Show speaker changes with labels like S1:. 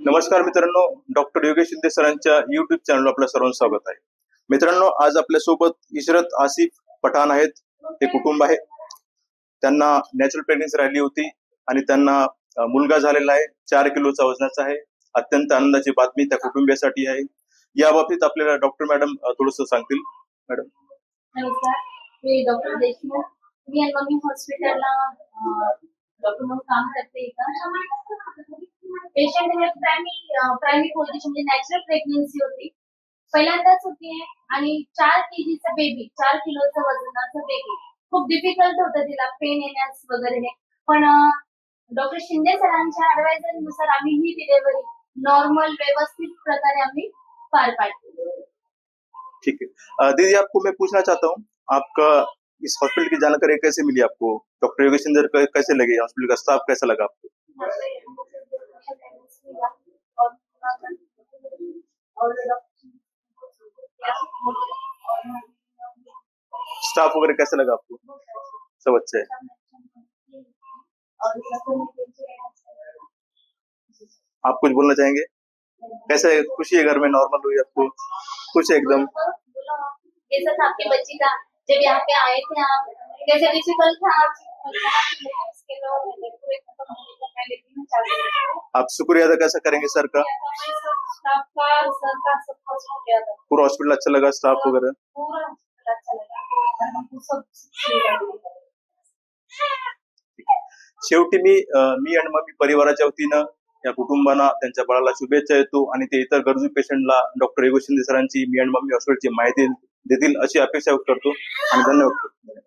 S1: नमस्कार मित्रांनो डॉक्टर योगेश शिंदे सरांच्या युट्यूब चॅनल आपलं सर्वांचं स्वागत आहे. मित्रांनो आज आपल्यासोबत इशरत आसिफ पठाण आहेत. ते कुटुंब आहे. त्यांना नॅचरल प्रेग्नेन्सी राहिली होती आणि त्यांना मुलगा झालेला आहे. चार किलोचा वजनाचा आहे. अत्यंत आनंदाची बातमी त्या कुटुंबियासाठी आहे. या बाबतीत आपल्याला डॉक्टर मॅडम थोडस सांगतील. मॅडम.
S2: नमस्कार मी डॉक्टर देशमुख. मी हॉस्पिटलला डॉक्टर म्हणून काम करते पेशंट हे प्रायमी प्रायमी पोझिशन म्हणजे नॅचरल प्रेग्नन्सी होती. पहिल्यांदाच होती आणि चार केजीचा बेबी चार किलोचं वजनाचं बेबी खूप डिफिकल्ट होतं तिला पेन येण्यास वगैरे. पण डॉक्टर शिंदे सरांच्या ऍडवायझरनुसार आम्ही ही डिलिव्हरी नॉर्मल व्यवस्थित प्रकारे आम्ही पार पाडली.
S1: ठीक है अ, दीदी आपको मैं पूछना चाहता हूँ आपका इस हॉस्पिटल की जानकारी कैसे मिली आपको? डॉक्टर योगेश कैसे लगे? हॉस्पिटल का स्टाफ कैसा लगा आपको? स्टाफ वगैरह कैसा लगा आपको? सब अच्छा है। आप कुछ बोलना चाहेंगे? कैसे खुशी है घर में? नॉर्मल हुई आपको? खुश है एकदम?
S2: कैसा था आपके बच्ची का जब यहाँ पे आए थे आप कैसे डिफ़िकल्ट था? आप
S1: शुक्रिया अदा कैसा करेंगे सर का?
S2: स्टाफ का सर का सब कुछ हो गया था।
S1: पूरा हॉस्पिटल अच्छा लगा स्टाफ वगैरह? शेवटी मी मी आणि मग मी परिवाराच्या वतीनं या कुटुंबांना त्यांच्या बाळाला शुभेच्छा येतो आणि ते इतर गरजू पेशंटला डॉक्टर योगेश शिंदे सरांची मी आणि मम्मी हॉस्पिटलची माहिती देतील अशी अपेक्षा व्यक्त करतो आणि धन्यवाद.